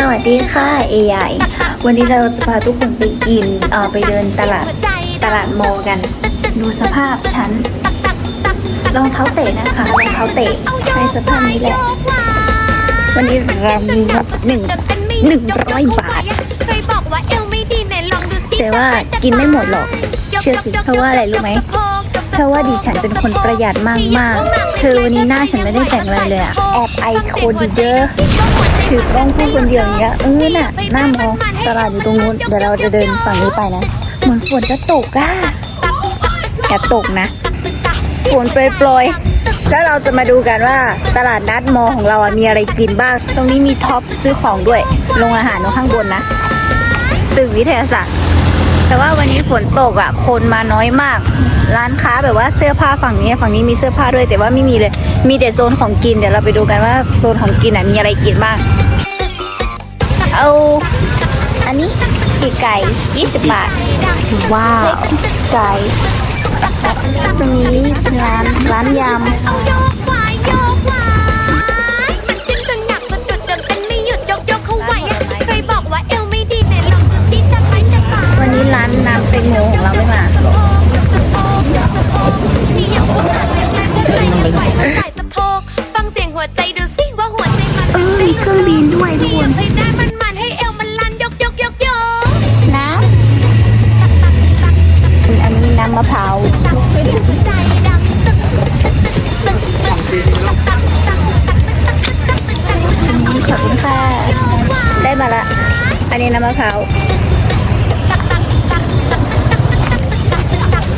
สวัสดีค่ะ AI วันนี้เราจะพาทุกคนไปกินเออไปเดินตลาดตลาดมอกัน ดูสภาพฉันรองเท้าเตะนะคะรองเท้าเตะในสภาพนี้แหละ วันนี้เรามีแบบหนึ่งหนึ่งร้อยบาท แต่ว่ากินไม่หมดหรอก เชื่อสิเพราะว่าอะไรรู้ไหม ราะว่าดิฉันเป็นคนประหยัดมากมากๆเธอวันนี้หน้าฉันไม่ได้แต่งอะไรเลยอะแอบไอคนเยอะถือกล้องพูดคนเดียวอย่างเงี้ยเออน่ะหน้ามองตลาดอยู่ตรงนู้นเดี๋ยวเราจะเดินฝั่งนี้ไปนะเหมือนฝนจะตกอะอย่ตกนะฝนโปรยๆแล้วเราจะมาดูกันว่าตลาดนัดมอของเราอะมีอะไรกินบ้าง ตรงนี้มีท็อปซื้อของด้วยโรงอาหารตรงข้างบนนะตึกวิทยาศาสตร์ แต่ว่าวันนี้ฝนตกอะ คนมาน้อยมาก ร้านค้าแบบว่าเสื้อผ้าฝั่งนี้ฝั่งนี้มีเสื้อผ้าด้วย แต่ว่าไม่มีเลย มีแต่โซนของกิน เดี๋ยวเราไปดูกันว่าโซนของกินอะมีอะไรกินบ้าง เอา อันนี้ปีกไก่20 บาท ว้าว ไก่ ตรงนี้เป็นร้านร้านยำ มะพร้าวใจดังตึกตึกตึกขอบคุณค่ะ ได้มาละ อันนี้น้ำมะพร้าว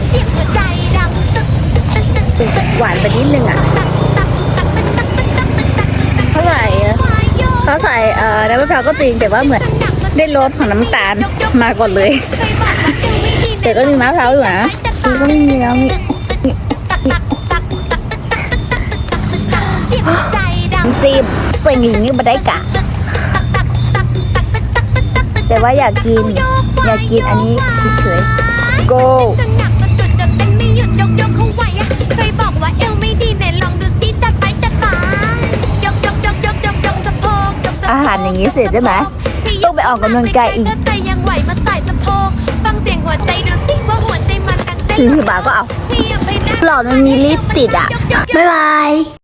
เสียงหัวใจดังตึกตึกตึกหวานไปนิดนึงอะเขาใส่เขาใส่เอ่อน้ำมะพร้าวก็จริงแต่ว่าเหมือนได้รสของน้ำตาลมาก่อนเลย แต่ก็มีมะพร้าวอยู่นะ คือก็ไม่มีแล้วมีเสียงหัวใจดังซีบเสิ่งอย่างนี้มาได้กะ แต่ว่าอยากกิน อยากกินอันนี้เฉยๆ go จนหนักสะดุดจนเต้นไม่หยุดยกยกเขาไหวอะใครบอกว่าเอวไม่ดีไหนลองดูซิจัดไปจัดไปยกยกยกยกยกยกสะโพกยกสะโพกอาหารอย่างนี้เสร็จใช่ไหมต้องไปออกกำลังกายอีกแต่ยังไหวมาใส่สะโพกฟังเสียงหัวใจดูสิว่า หัวใจมันอันเต้นสี่สิบบาทก็เอาเทียบให้ได้หลอดมันมีลิปติดอะ บ๊ายบาย